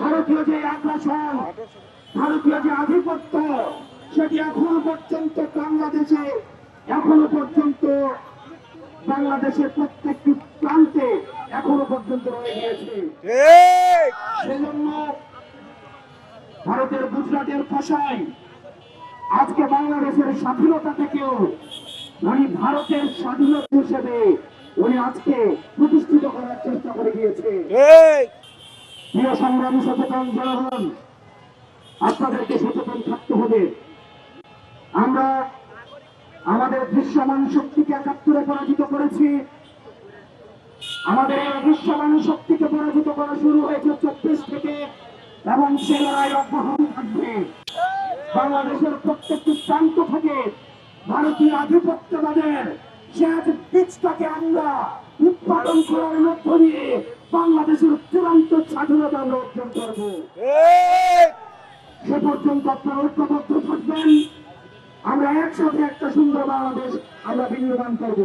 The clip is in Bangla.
ভারতীয় যে আগ্রাসন ভারতীয় যে আধিপত্য সেটি এখনও পর্যন্ত বাংলাদেশে এখনও পর্যন্ত বাংলাদেশের প্রত্যেকটি প্রান্তে এখনও পর্যন্ত রয়ে গিয়েছে। সেজন্য ভারতের গুজরাটের ভাষায় আজকে বাংলাদেশের স্বাধীনতা থেকেও উনি ভারতের স্বাধীনতা হিসেবে উনি আজকে প্রতিষ্ঠিত করার চেষ্টা করে গিয়েছে। প্রিয় সংগ্রামী সচেতন জনগণ, আপনাদেরকে সচেতন থাকতে হবে। আমরা আমাদের দৃশ্যমান শক্তিকে একাত্তরে পরাজিত করেছি। আমাদের এই অদৃশ্যমান শক্তিকে পরাজিত করা শুরু হয়েছে চব্বিশ থেকে, এবং সে লড়াই অব্যাহত থাকবে। বাংলাদেশের প্রত্যেকটি প্রান্ত থেকে ভারতীয় আধিপত্যবাদের সে আজ বীজটাকে আমরা উৎপাদন করার মধ্য দিয়ে বাংলাদেশের চূড়ান্ত স্বাধীনতা আমরা অর্জন করব। সে পর্যন্ত আপনারা ঐক্যবদ্ধ থাকবেন। আমরা একসাথে একটা সুন্দর বাংলাদেশ আমরা বিনির্মাণ করব।